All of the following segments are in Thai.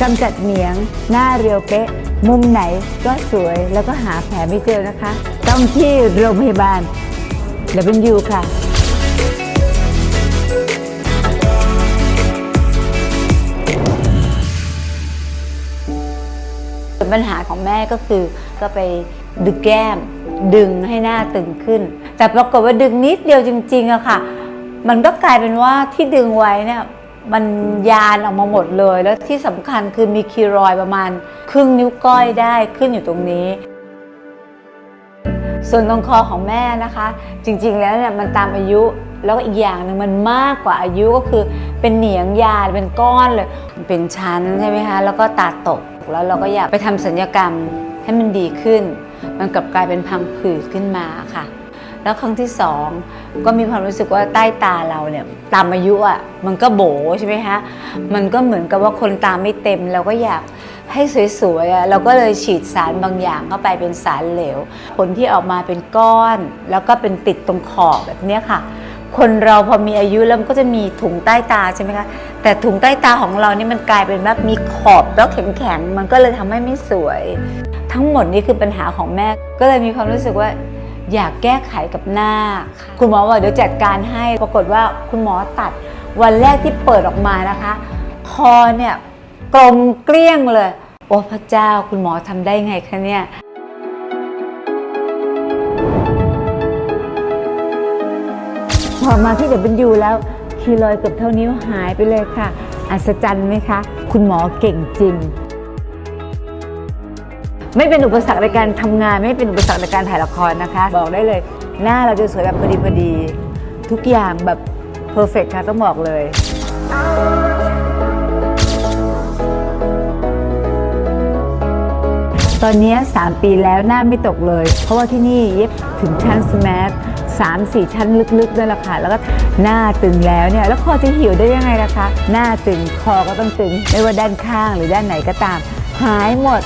กำจัดเหนียง หน้าเรียวเป๊ะ มุมไหนก็สวยแล้วก็หาแผลไม่เจอนะคะ ต้องที่โรงพยาบาล W ค่ะปัญหาของแม่ก็คือก็ไปดึงแก้ม ดึงให้หน้าตึงขึ้น แต่ปรากฏว่าดึงนิดเดียวจริงๆอะค่ะ มันก็กลายเป็นว่าที่ดึงไว้เนี่ย มันยานออกมาหมดเลย แล้วที่สำคัญคือมีคีรอยประมาณ ครึ่งนิ้วก้อยได้ขึ้นอยู่ตรงนี้ ส่วนตรงคอของแม่นะคะ จริงๆแล้วเนี่ยมันตามอายุแล้วก็อีกอย่างหนึ่งมันมากกว่าอายุก็คือเป็นเหนียงยาเป็นก้อนเลยเป็นชั้นใช่ไหมคะแล้วก็ตาตกแล้วเราก็อยากไปทำสัญญกรรมให้มันดีขึ้น มันกลับกลายเป็นพังผืดขึ้นมาค่ะ แล้วครั้งที่สองก็มีความรู้สึกว่าใต้ตาเราเนี่ยตามอายุอะมันก็โบใช่ไหมคะมันก็เหมือนกับว่าคนตาไม่เต็มเราก็อยากให้สวยๆอะเราก็เลยฉีดสารบางอย่างเข้าไปเป็นสารเหลว ผลที่ออกมาเป็นก้อน แล้วก็เป็นติดตรงขอบแบบเนี้ยค่ะ คนเราพอมีอายุแล้วมันก็จะมีถุงใต้ตาใช่ไหมคะแต่ถุงใต้ตาของเรานี่มันกลายเป็นแบบมีขอบแล้วแข็งๆมันก็เลยทำให้ไม่สวย ทั้งหมดนี้คือปัญหาของแม่ก็เลยมีความรู้สึกว่า อยากแก้ไขกับหน้า คุณหมอบอกเดี๋ยวจัดการให้ปรากฏว่าคุณหมอตัดวันแรกที่เปิดออกมานะคะ คอเนี่ยกลมเกลี้ยงเลย โอ้พระเจ้าคุณหมอทำได้ไงคะเนี่ยพอมาที่เดบันยูแล้วคีรอยด์เกือบเท่านิ้วหายไปเลยค่ะ อัศจรรย์ไหมคะ คุณหมอเก่งจริง ไม่เป็นอุปสรรคในการทำงาน ไม่เป็นอุปสรรคในการถ่ายละครนะคะ บอกได้เลย หน้าเราจะสวยแบบพอดีพอดี ทุกอย่างแบบเพอร์เฟกค่ะต้องบอกเลยตอนนี้ 3 ปีแล้วหน้าไม่ตกเลย เพราะว่าที่นี่เย็บถึงชั้นสมาร์ทสามสี่ชั้นลึกๆด้วยล่ะค่ะ แล้วก็หน้าตึงแล้วเนี่ย แล้วคอจะหิวได้ยังไงล่ะคะ หน้าตึงคอก็ต้องตึง ไม่ว่าด้านข้างหรือด้านไหนก็ตาม หายหมด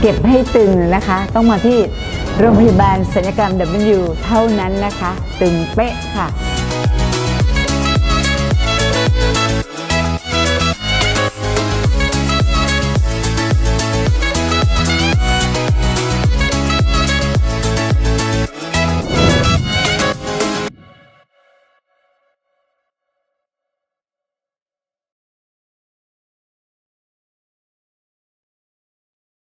เก็บให้ตึงนะคะ ต้องมาที่โรงพยาบาลศัลยกรรม W เท่านั้นนะคะ ตึงเป๊ะค่ะ